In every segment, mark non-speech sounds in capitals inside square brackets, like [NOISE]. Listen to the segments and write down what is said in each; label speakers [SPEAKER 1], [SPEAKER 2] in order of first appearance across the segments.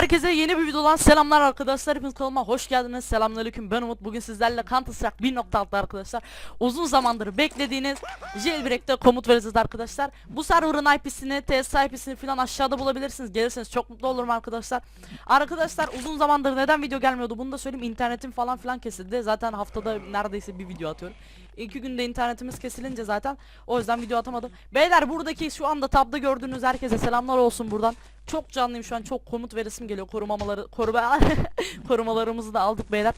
[SPEAKER 1] Herkese yeni bir videodan selamlar arkadaşlar. Hepiniz kanalıma hoş geldiniz. Selamünaleyküm. Ben Umut. Bugün sizlerle Counter Strike 1.6 arkadaşlar. Uzun zamandır beklediğiniz Jailbreak'te komut vereceğiz arkadaşlar. Bu server'ın IP'sini, TS IP'sini falan aşağıda bulabilirsiniz. Gelirseniz çok mutlu olurum arkadaşlar. Arkadaşlar uzun zamandır neden video gelmiyordu bunu da söyleyeyim. İnternetim falan filan kesildi. Zaten haftada neredeyse bir video atıyorum. İki günde internetimiz kesilince zaten o yüzden video atamadım. Beyler buradaki şu anda tabda gördüğünüz herkese selamlar olsun buradan. Çok canlıyım şu an çok komut veresim geliyor. Korumamaları koruma [LAUGHS] korumalarımızı da aldık beyler.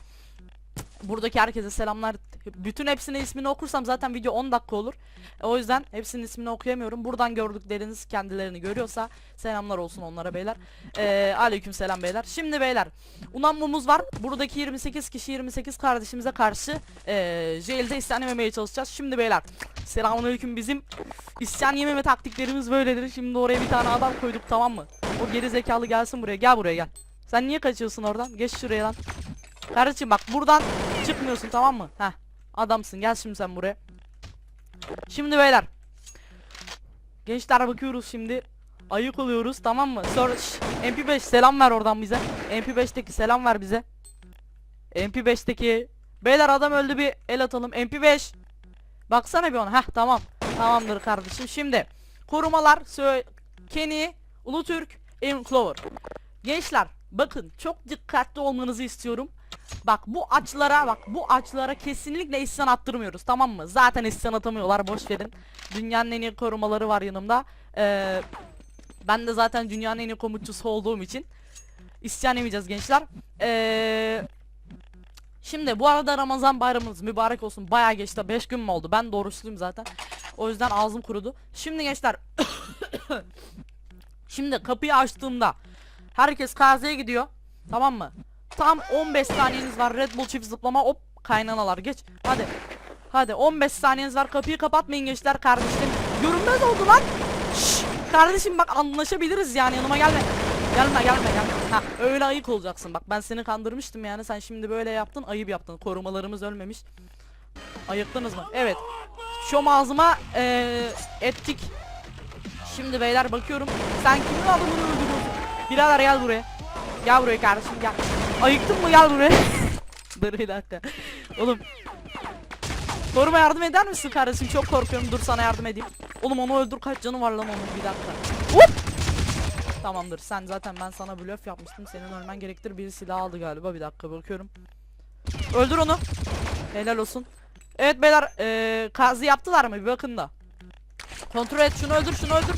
[SPEAKER 1] Buradaki herkese selamlar. Bütün hepsinin ismini okursam zaten video 10 dakika olur. E, O yüzden hepsinin ismini okuyamıyorum. Buradan gördükleriniz kendilerini görüyorsa selamlar olsun onlara beyler. Ee, aleyküm selam beyler. Şimdi beyler Unanmamız var. Buradaki 28 kişi 28 kardeşimize karşı ee, jailde isyan yememeye çalışacağız. Şimdi beyler selamünaleyküm bizim isyan yememe taktiklerimiz böyledir. Şimdi oraya bir tane adam koyduk tamam mı? O geri zekalı gelsin buraya. Gel buraya gel. Sen niye kaçıyorsun oradan? Geç şuraya lan. Kardeşim bak buradan çıkmıyorsun tamam mı? Heh. Adamsın gel şimdi sen buraya. Şimdi beyler. Gençler bakıyoruz şimdi. Ayık oluyoruz tamam mı? Şş, MP5 selam ver oradan bize. MP5'teki selam ver bize. MP5'teki Beyler adam öldü bir el atalım. MP5 Baksana bir ona. Heh tamam. Tamamdır kardeşim. Şimdi korumalar Sö Kenny, Ulutürk, Clover. Gençler bakın çok dikkatli olmanızı istiyorum. Bak bu açlara bak bu açlara kesinlikle isyan attırmıyoruz tamam mı? Zaten isyan atamıyorlar boş verin. Dünyanın en iyi korumaları var yanımda. Ee, ben de zaten dünyanın en iyi komutçusu olduğum için isyan yemeyeceğiz gençler. Ee, şimdi bu arada Ramazan bayramınız mübarek olsun. Bayağı geçti. 5 gün mü oldu? Ben de zaten. O yüzden ağzım kurudu. Şimdi gençler [COUGHS] Şimdi kapıyı açtığımda herkes KZ'ye gidiyor. Tamam mı? Tam 15 saniyeniz var. Red Bull çift zıplama. Hop kaynanalar geç. Hadi. Hadi 15 saniyeniz var. Kapıyı kapatmayın gençler kardeşim. Görünmez oldu lan. Şşş. Kardeşim bak anlaşabiliriz yani yanıma gelme. Gelme gelme gelme. Ha öyle ayık olacaksın bak ben seni kandırmıştım yani sen şimdi böyle yaptın ayıp yaptın. Korumalarımız ölmemiş. Ayıktınız mı? Evet. Şom ağzıma eee, ettik. Şimdi beyler bakıyorum. Sen kimin adamını öldürüyorsun? Birader gel buraya. Gel buraya kardeşim gel. Ayıktın mı gel buraya. [LAUGHS] Dur bir dakika. Oğlum. Koruma yardım eder misin kardeşim? Çok korkuyorum. Dur sana yardım edeyim. Oğlum onu öldür kaç canı var lan onun bir dakika. Hop. Tamamdır. Sen zaten ben sana blöf yapmıştım. Senin ölmen gerektir. Biri silah aldı galiba. Bir dakika bakıyorum. Öldür onu. Helal olsun. Evet beyler eee kazı yaptılar mı? Bir bakın da. Kontrol et şunu öldür şunu öldür.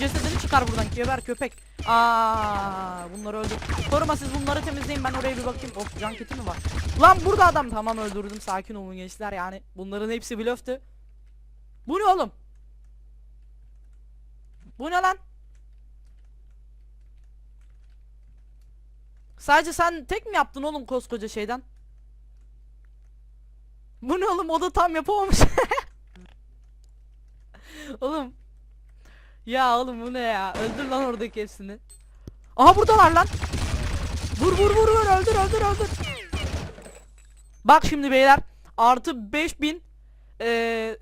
[SPEAKER 1] Cesedini çıkar buradan geber köpek. Aa bunları öldür. Koruma siz bunları temizleyin ben oraya bir bakayım. Of can kiti mi var? Lan burada adam tamam öldürdüm sakin olun gençler yani. Bunların hepsi blöftü. Bu ne oğlum? Bu ne lan? Sadece sen tek mi yaptın oğlum koskoca şeyden? Bu ne oğlum o da tam yapamamış. [LAUGHS] oğlum. Ya oğlum bu ne ya? Öldür lan oradaki hepsini. Aha buradalar lan. Vur vur vur vur öldür öldür öldür. Bak şimdi beyler artı 5000 eee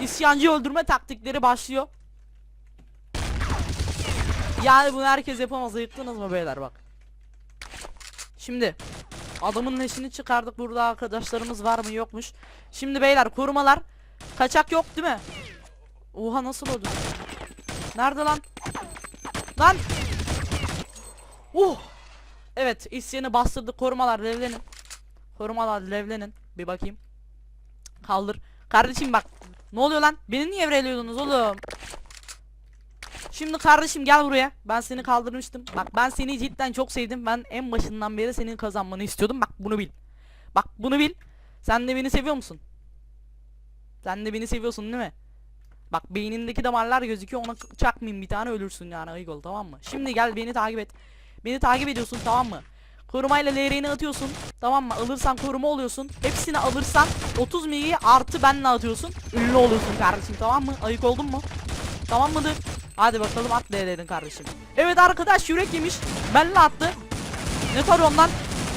[SPEAKER 1] isyancı öldürme taktikleri başlıyor. Yani bunu herkes yapamaz. Ayıktınız mı beyler bak. Şimdi adamın neşini çıkardık. Burada arkadaşlarımız var mı yokmuş. Şimdi beyler korumalar kaçak yok değil mi? Oha nasıl oldu? Nerede lan? Lan! Uh! Evet isyanı bastırdık korumalar levlenin. Korumalar levlenin. Bir bakayım. Kaldır. Kardeşim bak. Ne oluyor lan? Beni niye evreliyordunuz oğlum? Şimdi kardeşim gel buraya. Ben seni kaldırmıştım. Bak ben seni cidden çok sevdim. Ben en başından beri senin kazanmanı istiyordum. Bak bunu bil. Bak bunu bil. Sen de beni seviyor musun? Sen de beni seviyorsun değil mi? Bak beynindeki damarlar gözüküyor ona çakmayayım bir tane ölürsün yani ayık ol tamam mı? Şimdi gel beni takip et. Beni takip ediyorsun tamam mı? Korumayla LR'ni atıyorsun tamam mı? Alırsan koruma oluyorsun. Hepsini alırsan 30 milyi artı benle atıyorsun. Ünlü oluyorsun kardeşim tamam mı? Ayık oldun mu? Tamam mıdır? Hadi bakalım at LR'nin kardeşim. Evet arkadaş yürek yemiş. Benle attı. Ne soruyorsun lan?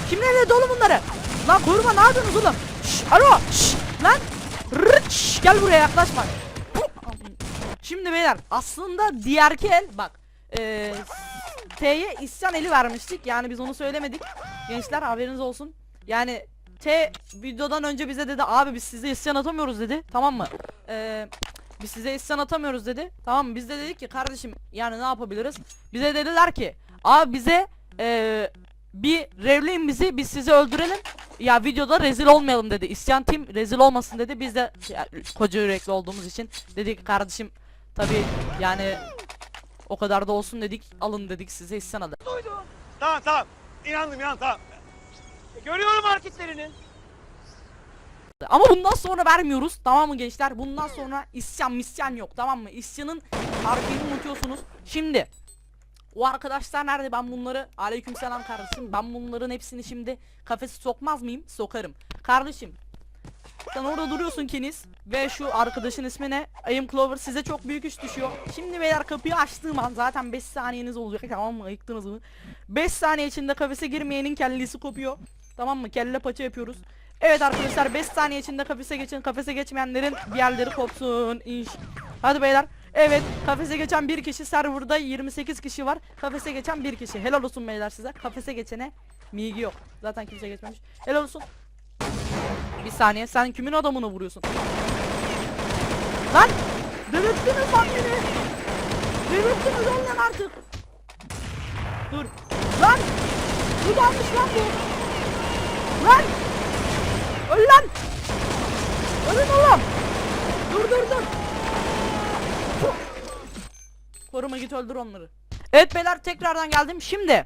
[SPEAKER 1] Kim LR'de oğlum bunları? Lan koruma ne yapıyorsunuz oğlum? Şş, alo şş, lan. Rıç, gel buraya yaklaşma. Şimdi beyler aslında diğerki el bak eee T'ye isyan eli vermiştik. Yani biz onu söylemedik. Gençler haberiniz olsun. Yani T videodan önce bize dedi abi biz size isyan atamıyoruz dedi. Tamam mı? Ee, biz size isyan atamıyoruz dedi. Tamam mı? Biz de dedik ki kardeşim yani ne yapabiliriz? Bize dediler ki abi bize ee, bir revleyin bizi biz sizi öldürelim. Ya videoda rezil olmayalım dedi. İsyan tim rezil olmasın dedi. Biz de ya, koca yürekli olduğumuz için dedik kardeşim tabi yani o kadar da olsun dedik. Alın dedik size isyan adı.
[SPEAKER 2] Tamam tamam. İnandım inandım tamam. E, Görüyorum hareketlerini.
[SPEAKER 1] Ama bundan sonra vermiyoruz. Tamam mı gençler? Bundan sonra isyan misyan yok. Tamam mı? İsyanın harfini unutuyorsunuz. Şimdi o arkadaşlar nerede? Ben bunları aleykümselam kardeşim. Ben bunların hepsini şimdi kafese sokmaz mıyım? Sokarım. Kardeşim sen orada duruyorsun Keniz ve şu arkadaşın ismi ne? Am Clover size çok büyük iş düşüyor. Şimdi beyler kapıyı açtığım an zaten 5 saniyeniz olacak tamam mı? Ayıktınız mı? 5 saniye içinde kafese girmeyenin kellesi kopuyor. Tamam mı? Kelle paça yapıyoruz. Evet arkadaşlar 5 saniye içinde kafese geçin. Kafese geçmeyenlerin bir yerleri kopsun. İnş. Hadi beyler. Evet kafese geçen bir kişi serverda 28 kişi var. Kafese geçen bir kişi. Helal olsun beyler size. Kafese geçene migi yok. Zaten kimse geçmemiş. Helal olsun. Bir saniye sen kimin adamını vuruyorsun? Lan! Delirttiniz lan beni! Delirttiniz lan artık! Dur! Lan! Bu yanlış lan bu! Lan! Öl lan! Ölün oğlum! Dur dur dur! Koruma git öldür onları. Evet beyler tekrardan geldim. Şimdi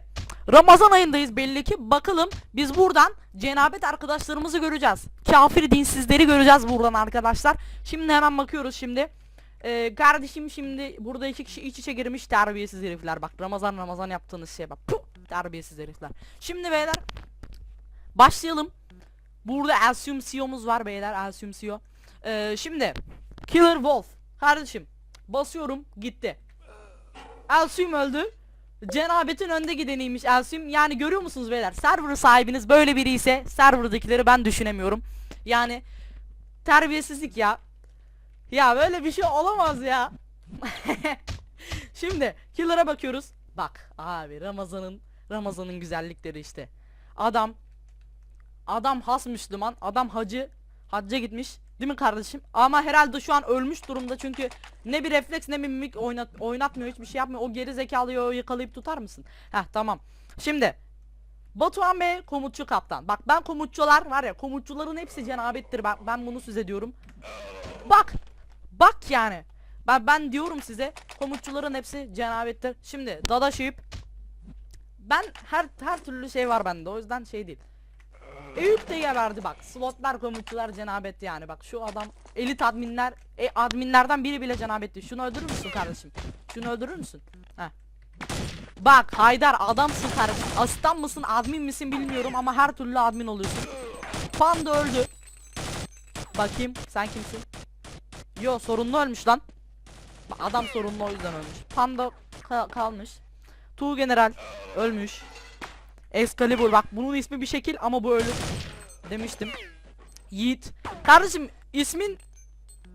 [SPEAKER 1] Ramazan ayındayız belli ki. Bakalım biz buradan cenabet arkadaşlarımızı göreceğiz. Kafir dinsizleri göreceğiz buradan arkadaşlar. Şimdi hemen bakıyoruz şimdi. Ee, kardeşim şimdi burada iki kişi iç içe girmiş terbiyesiz herifler. Bak Ramazan Ramazan yaptığınız şeye bak. Puh, terbiyesiz herifler. Şimdi beyler başlayalım. Burada Alcium CEO'muz var beyler Alcium CEO. Ee, şimdi Killer Wolf kardeşim basıyorum gitti. Alcium öldü. Cenabetin önde gideniymiş Alcium. Yani görüyor musunuz beyler? Server sahibiniz böyle biri ise serverdakileri ben düşünemiyorum. Yani terbiyesizlik ya. Ya böyle bir şey olamaz ya. [LAUGHS] Şimdi Killer'a bakıyoruz. Bak abi Ramazan'ın Ramazan'ın güzellikleri işte. Adam Adam has Müslüman, adam hacı, hacca gitmiş. Değil mi kardeşim? Ama herhalde şu an ölmüş durumda çünkü ne bir refleks ne bir mimik oynat oynatmıyor, hiçbir şey yapmıyor. O geri zekalıyı o yakalayıp tutar mısın? Heh tamam. Şimdi Batuhan Bey komutçu kaptan. Bak ben komutçular var ya komutçuların hepsi cenabettir. Ben, ben bunu size diyorum. Bak. Bak yani. Ben ben diyorum size komutçuların hepsi cenabettir. Şimdi Dada Sheep ben her her türlü şey var bende. O yüzden şey değil. Eyüp de verdi bak. Slotlar komutçular cenabet yani. Bak şu adam elit adminler e, adminlerden biri bile cenabetti. Şunu öldürür müsün kardeşim? Şunu öldürür müsün? Heh. Bak Haydar adamsın kardeşim. Asistan mısın admin misin bilmiyorum ama her türlü admin oluyorsun. Panda öldü. Bakayım sen kimsin? Yo sorunlu ölmüş lan. Adam sorunlu o yüzden ölmüş. Panda ka- kalmış. Tu General ölmüş. Excalibur bak bunun ismi bir şekil ama bu ölür. Demiştim. Yiğit. Kardeşim ismin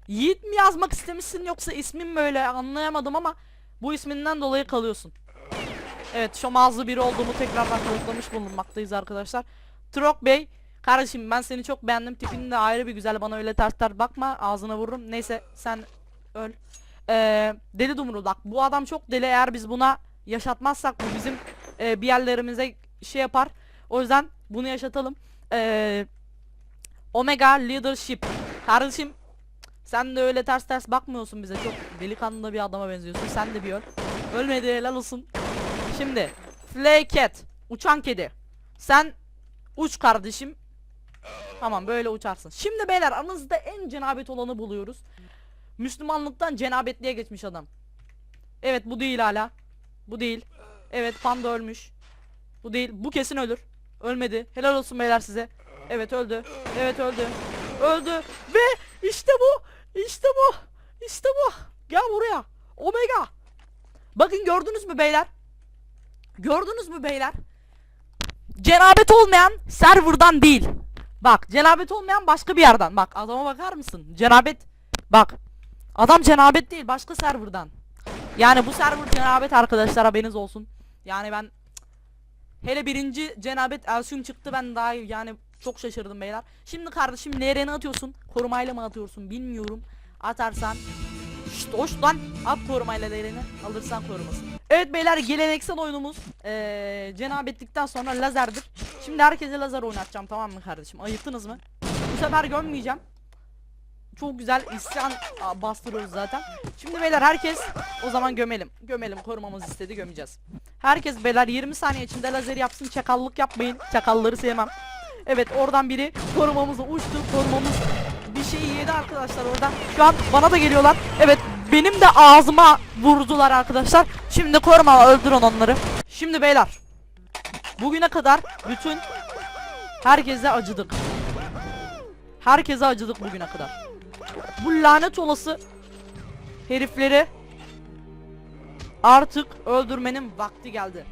[SPEAKER 1] Yiğit mi yazmak istemişsin yoksa ismin böyle anlayamadım ama bu isminden dolayı kalıyorsun. Evet şomazlı biri olduğumu tekrardan kanıtlamış bulunmaktayız arkadaşlar. Trok Bey Kardeşim ben seni çok beğendim tipin de ayrı bir güzel bana öyle ters ters bakma ağzına vururum neyse sen öl ee, Deli Dumrul bak bu adam çok deli eğer biz buna yaşatmazsak bu bizim e, bir yerlerimize şey yapar. O yüzden bunu yaşatalım. Ee, Omega Leadership. Kardeşim sen de öyle ters ters bakmıyorsun bize. Çok delikanlı bir adama benziyorsun. Sen de bir öl. Ölmedi helal olsun. Şimdi Flay Cat Uçan kedi. Sen uç kardeşim. Tamam böyle uçarsın. Şimdi beyler aranızda en cenabet olanı buluyoruz. Müslümanlıktan cenabetliğe geçmiş adam. Evet bu değil hala. Bu değil. Evet panda ölmüş Bu değil. Bu kesin ölür. Ölmedi. Helal olsun beyler size. Evet öldü. Evet öldü. Öldü. Ve işte bu. İşte bu. İşte bu. Gel buraya. Omega. Bakın gördünüz mü beyler? Gördünüz mü beyler? Cenabet olmayan serverdan değil. Bak cenabet olmayan başka bir yerden. Bak adama bakar mısın? Cenabet Bak. Adam cenabet değil başka serverdan. Yani bu server cenabet arkadaşlar haberiniz olsun. Yani ben hele birinci cenabet Elsun çıktı ben daha yani çok şaşırdım beyler. Şimdi kardeşim LR'ni atıyorsun. Korumayla mı atıyorsun bilmiyorum. Atarsan Şşt hoş lan at korumayla LR'ni alırsan korumasın. Evet beyler geleneksel oyunumuz ee, cenabetlikten sonra lazerdir. Şimdi herkese lazer oynatacağım tamam mı kardeşim? Ayıktınız mı? Bu sefer gömmeyeceğim. Çok güzel isyan bastırıyoruz zaten. Şimdi beyler herkes o zaman gömelim. Gömelim korumamız istedi gömeceğiz. Herkes beyler 20 saniye içinde lazer yapsın çakallık yapmayın. Çakalları sevmem. Evet oradan biri korumamızı uçtu. Korumamız bir şeyi yedi arkadaşlar oradan. Şu an bana da geliyorlar. Evet benim de ağzıma vurdular arkadaşlar. Şimdi koruma öldürün onları. Şimdi beyler. Bugüne kadar bütün herkese acıdık. Herkese acıdık bugüne kadar. Bu lanet olası herifleri artık öldürmenin vakti geldi.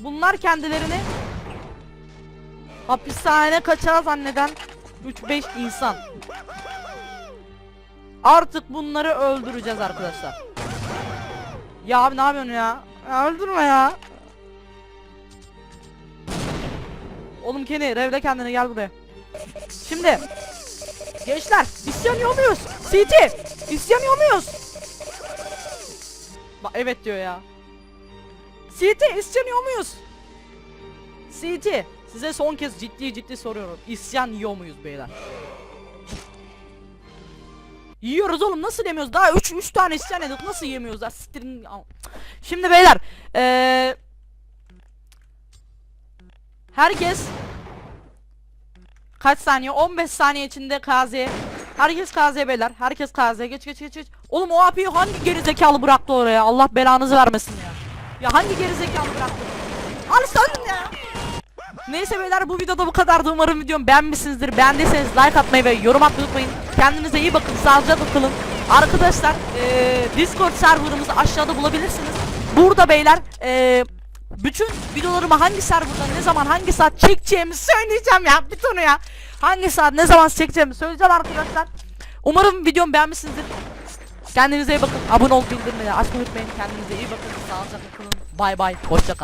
[SPEAKER 1] Bunlar kendilerini hapishane kaçağı zanneden 3-5 insan. Artık bunları öldüreceğiz arkadaşlar. Ya abi ne yapıyorsun ya? ya öldürme ya. Oğlum Kenny revle kendini gel buraya. Şimdi Gençler isyanıyor muyuz? CT isyanıyor muyuz? Ba evet diyor ya. CT isyanıyor muyuz? CT size son kez ciddi ciddi soruyorum. İsyan yiyor muyuz beyler? Yiyoruz oğlum nasıl yemiyoruz? Daha 3 3 tane isyan edip nasıl yemiyoruz? Ya siktirin. Şimdi beyler eee Herkes Kaç saniye? 15 saniye içinde KZ. Herkes KZ beyler. Herkes KZ. Geç geç geç geç. Oğlum o AP'yi hangi gerizekalı bıraktı oraya? Allah belanızı vermesin ya. Ya hangi gerizekalı bıraktı? Al işte ölün ya. Neyse beyler bu videoda bu kadardı. Umarım videomu beğenmişsinizdir. Beğendiyseniz like atmayı ve yorum atmayı unutmayın. Kendinize iyi bakın. Sağlıcakla kalın. Arkadaşlar eee Discord serverımızı aşağıda bulabilirsiniz. Burada beyler eee bütün videolarımı hangi serverda ne zaman hangi saat çekeceğimi söyleyeceğim ya bir tonu ya. Hangi saat ne zaman çekeceğimi söyleyeceğim arkadaşlar. Umarım videomu beğenmişsinizdir. Kendinize iyi bakın. Abone olup bildirimleri açmayı unutmayın. Kendinize iyi bakın. Sağlıcakla kalın. Bay bay. Hoşça kal.